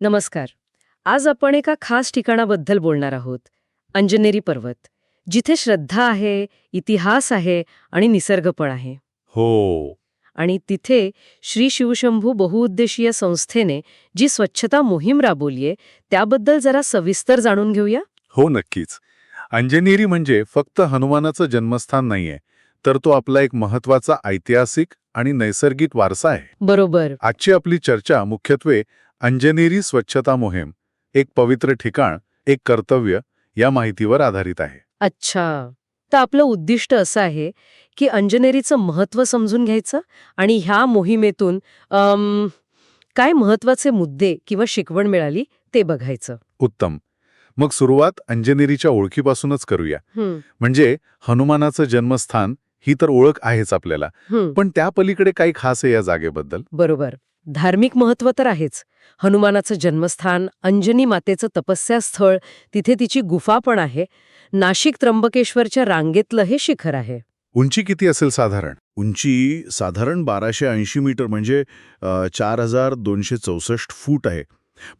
नमस्कार. आज आपण एका खास ठिकाणाबद्दल बोलणार आहोत. अंजनेरी पर्वत जिथे श्रद्धा आहे इतिहास आहे आणि निसर्ग पण आहे. हो. आणि तिथे श्री शिवशंभू बहुउद्देशीय संस्थेने जी स्वच्छता मोहीम राबवलीये त्याबद्दल जरा सविस्तर जाणून घेऊया? हो नक्कीच. अंजनेरी म्हणजे फक्त हनुमानाचं जन्मस्थान नाहीये तर तो आपला एक महत्त्वाचा ऐतिहासिक आणि नैसर्गिक वारसा आहे. बरोबर. आजची आपली चर्चा मुख्यत्वे अंजनेरी स्वच्छता मोहीम एक पवित्र ठिकाण एक कर्तव्य या माहितीवर आधारित आहे. अच्छा. तर आपलं उद्दिष्ट असं आहे की अंजनेरीचं महत्त्व समजून घ्यायचं आणि ह्या मोहिमेतून काय महत्त्वाचे मुद्दे किंवा शिकवण मिळाली ते बघायचं. उत्तम. मग सुरुवात अंजनेरीच्या ओळखीपासूनच करूया. म्हणजे हनुमानाचं जन्मस्थान ही तर ओळख आहेच आपल्याला. पण त्या पलीकडे काही खास आहे या जागेबद्दल? बरोबर. धार्मिक महत्त्व तर आहेच. हनुमानाचं जन्मस्थान अंजनी मातेचं तपस्या स्थळ तिथे तिची गुफा पण आहे. नाशिक त्र्यंबकेश्वरच्या रांगेतलं हे शिखर आहे. उंची किती असेल साधारण? उंची साधारण बाराशे ऐंशी मीटर म्हणजे चार हजार दोनशे चौसष्ट फूट आहे.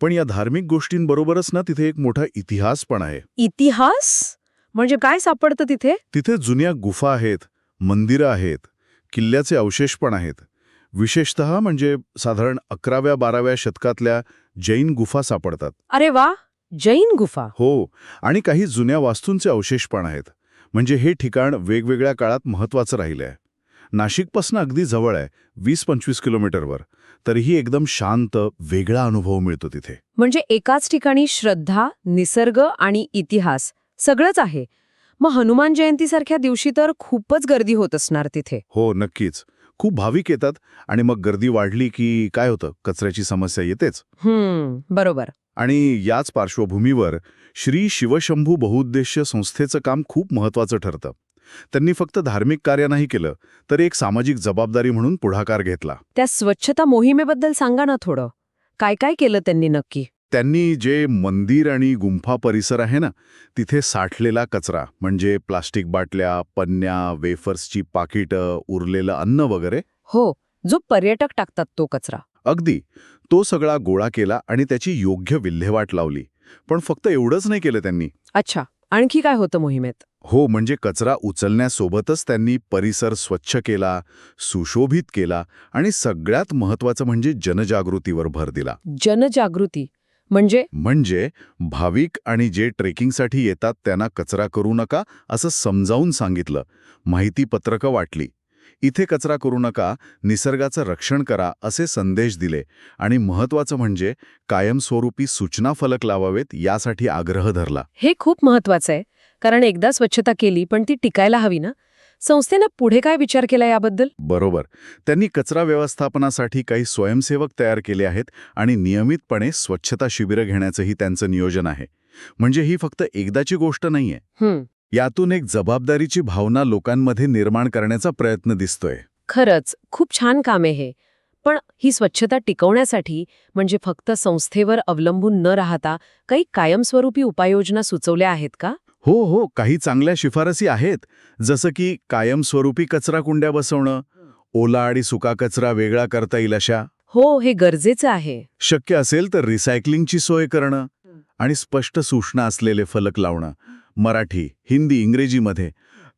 पण या धार्मिक गोष्टींबरोबरच ना तिथे एक मोठा इतिहास पण आहे. इतिहास? म्हणजे काय सापडतं तिथे? तिथे जुन्या गुफा आहेत मंदिरं आहेत किल्ल्याचे अवशेष पण आहेत. विशेषत म्हणजे साधारण अकराव्या बाराव्या शतकातल्या जैन गुफा सापडतात. अरे वा! जैन गुफा. हो आणि काही जुन्या वास्तूंचे अवशेष पण आहेत. म्हणजे हे ठिकाण वेगवेगळ्या काळात महत्वाचं राहिलं आहे. नाशिकपासून अगदी जवळ आहे वीस पंचवीस किलोमीटरवर. तरीही एकदम शांत वेगळा अनुभव मिळतो तिथे. म्हणजे एकाच ठिकाणी श्रद्धा निसर्ग आणि इतिहास सगळंच आहे. मग हनुमान जयंतीसारख्या दिवशी तर खूपच गर्दी होत असणार तिथे. हो नक्कीच. खूप भाविक येतात आणि मग गर्दी वाढली की काय होतं? कचऱ्याची समस्या येतेच. बरोबर. आणि याच पार्श्वभूमीवर श्री शिवशंभू बहुउद्देश्य संस्थेचं काम खूप महत्वाचं ठरतं. त्यांनी फक्त धार्मिक कार्य नाही केलं तर एक सामाजिक जबाबदारी म्हणून पुढाकार घेतला. त्या स्वच्छता मोहिमेबद्दल सांगा ना थोडं. काय काय केलं त्यांनी नक्की? त्यांनी जे मंदिर आणि गुंफा परिसर आहे ना तिथे साठलेला कचरा म्हणजे प्लास्टिक बाटल्या पन्न्या वेफर्सची पाकिटं उरलेलं अन्न वगैरे. हो जो पर्यटक टाकतात तो कचरा. अगदी. तो सगळा गोळा केला आणि त्याची योग्य विल्हेवाट लावली. पण फक्त एवढंच नाही केलं त्यांनी. अच्छा आणखी काय होतं मोहिमेत? हो म्हणजे कचरा उचलण्यासोबतच त्यांनी परिसर स्वच्छ केला सुशोभित केला आणि सगळ्यात महत्वाचं म्हणजे जनजागृतीवर भर दिला. जनजागृती. म्हणजे? म्हणजे भाविक आणि जे ट्रेकिंगसाठी येतात त्यांना कचरा करू नका असं समजावून सांगितलं. माहितीपत्रकं वाटली. इथे कचरा करू नका निसर्गाचं रक्षण करा असे संदेश दिले. आणि महत्वाचं म्हणजे कायमस्वरूपी सूचना फलक लावावेत यासाठी आग्रह धरला. हे खूप महत्वाचं आहे. कारण एकदा स्वच्छता केली पण ती टिकायला हवी ना? संस्थेनं पुढे काय विचार केला याबद्दल? बरोबर. त्यांनी कचरा व्यवस्थापनासाठी काही स्वयंसेवक तयार केले आहेत आणि नियमितपणे स्वच्छता शिबिरं घेण्याचंही त्यांचं नियोजन आहे. म्हणजे ही फक्त एकदाची गोष्ट नाहीये. हं, यातून एक जबाबदारीची भावना लोकांमध्ये निर्माण करण्याचा प्रयत्न दिसतोय. खरंच खूप छान काम आहे हे. पण ही स्वच्छता टिकवण्यासाठी म्हणजे फक्त संस्थेवर अवलंबून न राहता काही कायमस्वरूपी उपाययोजना सुचवल्या आहेत का? हो हो काही चांगल्या शिफारसी आहेत. जसं की कायमस्वरूपी कचरा कुंड्या बसवणं ओला आणि सुका कचरा वेगळा करता येईल अशा. हो हे गरजेचं आहे. शक्य असेल तर रिसायकलिंगची सोय करणं आणि स्पष्ट सूचना असलेले फलक लावणं. मराठी हिंदी इंग्रजीमध्ये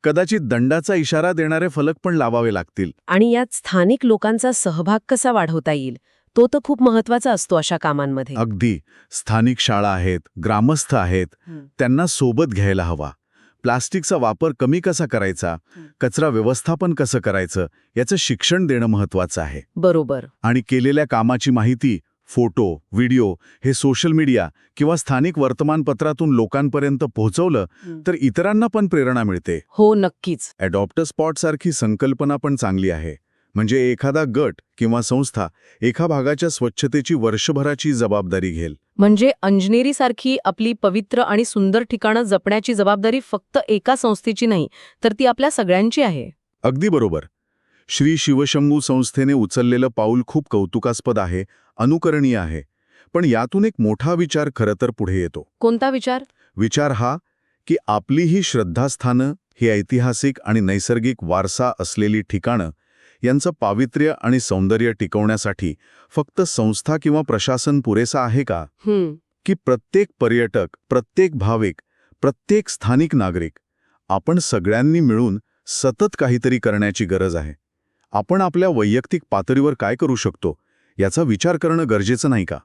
कदाचित दंडाचा इशारा देणारे फलक पण लावावे लागतील. आणि यात स्थानिक लोकांचा सहभाग कसा वाढवता येईल? तो तर खूप महत्त्वाचा असतो अशा कामांमध्ये. अगदी. स्थानिक शाळा आहेत ग्रामस्थ आहेत. त्यांना सोबत घ्यायला हवा. प्लास्टिकचा वापर कमी कसा करायचा. कचरा व्यवस्थापन कसं करायचं? याचं शिक्षण देणं महत्वाचं आहे. बरोबर. आणि केलेल्या कामाची माहिती फोटो व्हिडिओ हे सोशल मीडिया किंवा स्थानिक वर्तमानपत्रातून लोकांपर्यंत पोहोचवलं तर इतरांना पण प्रेरणा मिळते. हो नक्कीच. अडॉप्टर स्पॉट सारखी संकल्पना पण चांगली आहे. म्हणजे एखादा गट किंवा संस्था एका भागाच्या स्वच्छतेची वर्षभराची जबाबदारी घेईल म्हणजे अंजनेरी सारखी आपली पवित्र आणि सुंदर ठिकाणं जपण्याची जबाबदारी फक्त एका संस्थेची नाही तर ती आपल्या सगळ्यांची आहे. अगदी बरोबर. श्री शिवशंभू संस्थेने उचललेलं पाऊल खूप कौतुकास्पद आहे अनुकरणीय आहे. पण यातून एक मोठा विचार खरं तर पुढे येतो. कोणता विचार? विचार हा की आपली ही श्रद्धास्थानं ही ऐतिहासिक आणि नैसर्गिक वारसा असलेली ठिकाणं यांचं पावित्र्य आणि सौंदर्य टिकवण्यासाठी फक्त संस्था किंवा प्रशासन पुरेसा आहे का? की प्रत्येक पर्यटक प्रत्येक भाविक प्रत्येक स्थानिक नागरिक आपण सगळ्यांनी मिळून सतत काहीतरी करण्याची गरज आहे. आपण आपल्या वैयक्तिक पातळीवर काय करू शकतो याचा विचार करणं गरजेचं नाही का?